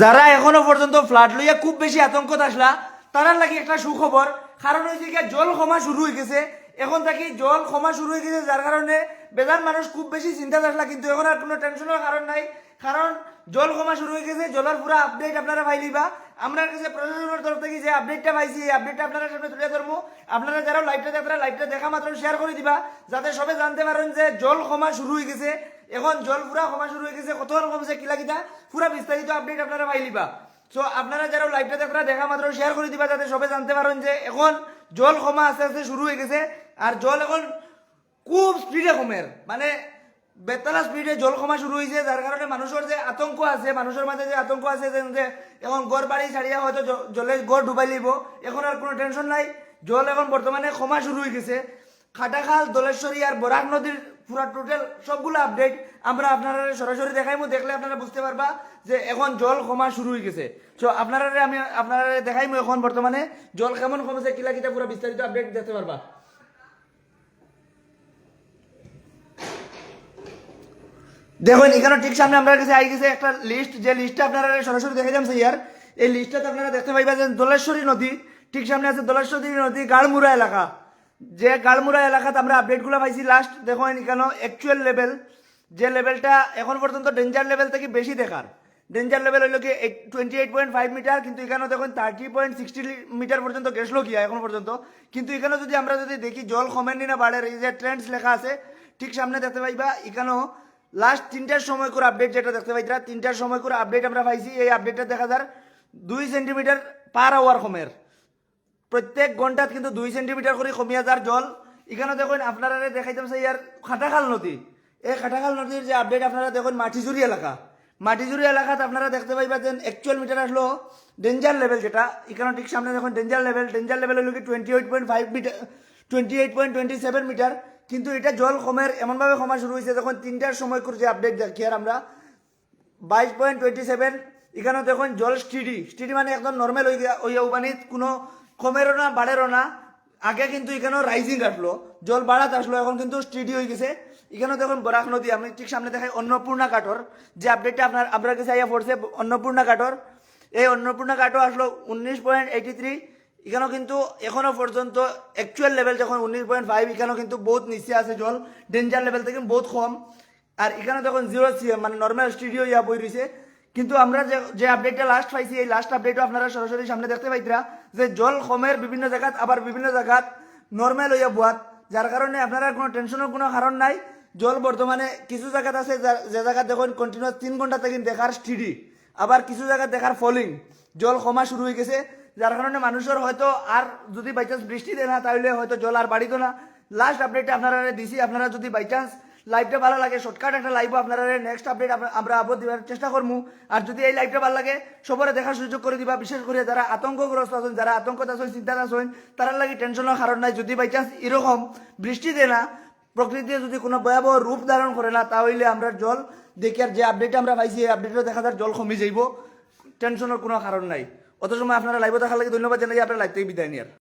যারা এখনও পর্যন্ত ফ্লাড লইয়া খুব বেশি আতঙ্কত আসলা, তারার লাগি একটা সুখবর। কারণ কি জল ক্ষমা শুরু হয়ে গেছে। এখন থাকি জল ক্ষমা শুরু হয়ে গেছে, যার কারণে বেজান মানুষ খুব বেশি চিন্তা আসলা, কিন্তু এখন আর কোনো টেনশনের কারণ নাই। কারণ জল ক্ষমা শুরু হয়ে গেছে, জলের পুরো আপডেট আপনারা পাইলিবা আমরা কাছে প্রশাসনের তরফ থেকে যে আপডেটটা পাইছি, এই আপডেটটা আপনারা সামনে তুলে ধরবো। আপনারা যারা লাইভটা দেখবেন লাইভটা দেখা মাত্র শেয়ার করে দিবা, যাতে সবাই জানতে পারেন যে জল ক্ষমা শুরু হয়ে গেছে। এখন জল পুরা ক্ষমা শুরু হয়ে গেছে, কত কমছে কিলা কিটা পুরা বিস্তারিত আপডেট আপনারা পাইলিবা সো আপনারা যারা লাইভটা দেখরা দেখা মাত্র শেয়ার করে দিবা, যাতে সবাই জানতে পারেন যে এখন জল ক্ষমা আস্তে আস্তে শুরু হয়ে গেছে, আর জল এখন খুব স্পিডে কমের মানে বেতলা স্পিডে জল কমা শুরু হয়েছে যার কারণে মানুষের যে আতঙ্ক আছে মানুষের মাঝে যে আতঙ্ক আছে যে এখন গড় বাড়ি ছাড়িয়া হয়তো জলে গড় ডুবাই লিব, এখন আর কোনো টেনশন নাই। জল এখন বর্তমানে কমা শুরু হয়ে গেছে। খাটাখাল দোলেশ্বরী আর বরাক নদীর পুরা টোটাল সবগুলো আপডেট আমরা আপনারা সরাসরি দেখাইবো দেখলে আপনারা বুঝতে পারবা যে এখন জল কমা শুরু হয়ে গেছে। তো আপনারা আমি আপনারা দেখাইবো এখন বর্তমানে জল কেমন কমেছে, কিলা কিটা পুরো বিস্তারিত আপডেট দেখতে পারবা। দেখুন, এখানে ঠিক সামনে আপনার কাছে আই গেছে একটা লিস্ট যে লিস্টটা আপনারা সরাসরি দেখে যান ইয়ার এই লিস্টটাতে আপনারা দেখতে পাইবা যে দোলেশ্বরী নদী, ঠিক সামনে আছে দোলেশ্বরী নদী গাড়মুড়া এলাকা। যে গাড়মুড়া এলাকাত আমরা আপডেটগুলো পাইছি লাস্ট দেখুন এখানে অ্যাকচুয়াল লেভেল যে লেভেলটা এখন পর্যন্ত ডেঞ্জার লেভেল থেকে বেশি দেখার। ডেঞ্জার লেভেল হইল কি twenty eight point five metre কিন্তু এখানে দেখুন থার্টি পয়েন্ট সিক্সটি মিটার পর্যন্ত গেছলো কি এখন পর্যন্ত। কিন্তু এখানে যদি আমরা যদি দেখি, জল কমেনি না বাড়ে, এই যে ট্রেন্ডস লেখা আছে, ঠিক সামনে দেখতে পাইবা, এখানেও লাস্ট তিনটার সময় করে আপডেট যেটা দেখতে পাইতরা তিনটার সময় করে আপডেট আমরা পাইছি, এই আপডেটটা দেখা যার দুই সেন্টিমিটার পার আওয়ার কমের। প্রত্যেক ঘন্টাত কিন্তু দুই সেন্টিমিটার করে কমিয়া যার জল। এখানে দেখুন আপনারা দেখাইতাম সেই ইয়ার খাটাখাল নদী। এই খাটাখাল নদীর যে আপডেট আপনারা দেখুন মাটিজুরি এলাকা। মাটিজুরি এলাকাত আপনারা দেখতে পাইবা যে অ্যাকচুয়াল মিটার আসলো ডেঞ্জার লেভেল যেটা। এখানে ঠিক সামনে দেখুন ডেঞ্জার লেভেল ডেঞ্জার লেভেল হলো কি twenty eight point five metre twenty eight point twenty seven metre কিন্তু এটা জল কমের এমনভাবে কমা শুরু হয়েছে যখন তিনটার সময় করে যে আপডেট দেখি আর আমরা। বাইশ পয়েন্ট টোয়েন্টি সেভেন এখানে দেখুন জল স্টিডি স্টিডি মানে একদম নর্মাল হয়ে গিয়া ওই মানে কোনো কমেরও না বাড়েরও না। আগে কিন্তু এখানেও রাইজিং আসলো। জল বাড়াতে আসলো, এখন কিন্তু স্টিডি হয়ে গেছে। এখানে দেখুন বরাক নদী, আমি ঠিক সামনে দেখাই অন্নপূর্ণা কাঠর। যে আপডেটটা আপনার আপনার কাছে আইয়া পড়ছে, অন্নপূর্ণা কাঠর। এই অন্নপূর্ণা কাঠও আসলো উনিশ পয়েন্ট এইটি থ্রি এখানেও কিন্তু এখনও পর্যন্ত অ্যাকচুয়াল লেভেল যখন উনিশ পয়েন্ট ফাইভ এখানেও কিন্তু বহুত নিচে আছে জল। ডেঞ্জার লেভেল থেকে বহুত কম। আর এখানে তখন জিরো মানে নর্মাল স্টুডিও ইয়া বই রয়েছে কিন্তু আমরা যে যে আপডেটটা লাস্ট পাইছি, এই লাস্ট আপডেটও আপনারা সরাসরি সামনে দেখতে পাইতরা যে জল কমের বিভিন্ন জায়গাত, আবার বিভিন্ন জায়গাত নর্মাল হইয়া বুয়াত, যার কারণে আপনারা কোনো টেনশনের কোনো কারণ নাই। জল বর্তমানে কিছু জায়গাত আছে, যা- জায়গাত দেখুন কন্টিনিউয়াস তিন ঘণ্টা থেকে দেখার স্টিডি আবার কিছু জায়গায় দেখার ফলিং জল কমা শুরু হয়ে গেছে, যার কারণে মানুষের হয়তো আর যদি বাই চান্স বৃষ্টি দেয় না, তাহলে হয়তো জল আর বাড়িত না। লাস্ট আপডেটটা আপনারা দিছি, আপনারা যদি বাই চান্স লাইভটা ভালো লাগে শর্টকাট একটা লাইভ আপনারা নেক্সট আপডেট আমরা আবার দেওয়ার চেষ্টা করব আর যদি এই লাইভটা ভালো লাগে, সবরে দেখার সুযোগ করে দিবা। বিশেষ করে যারা আতঙ্কগ্রস্ত আছেন, যারা আতঙ্কত আছেন, চিন্তাত আছেন তার লাগে টেনশনের কারণ নাই। যদি বাই চান্স এরকম বৃষ্টি দেয় না প্রকৃতি যদি কোনো ভয়াবহ রূপ ধারণ করে না, তাহলে আমরা জল দেখি আর যে আপডেট আমরা পাইছি, এই আপডেটও দেখা যার জল কমে যাইব। টেনশনের কোনো কারণ নাই। অত সময় আপনারা লাইভ দেখার লাগে ধন্যবাদ জানাই, আপনারা লাইভ থেকে বিদায় নিয়ার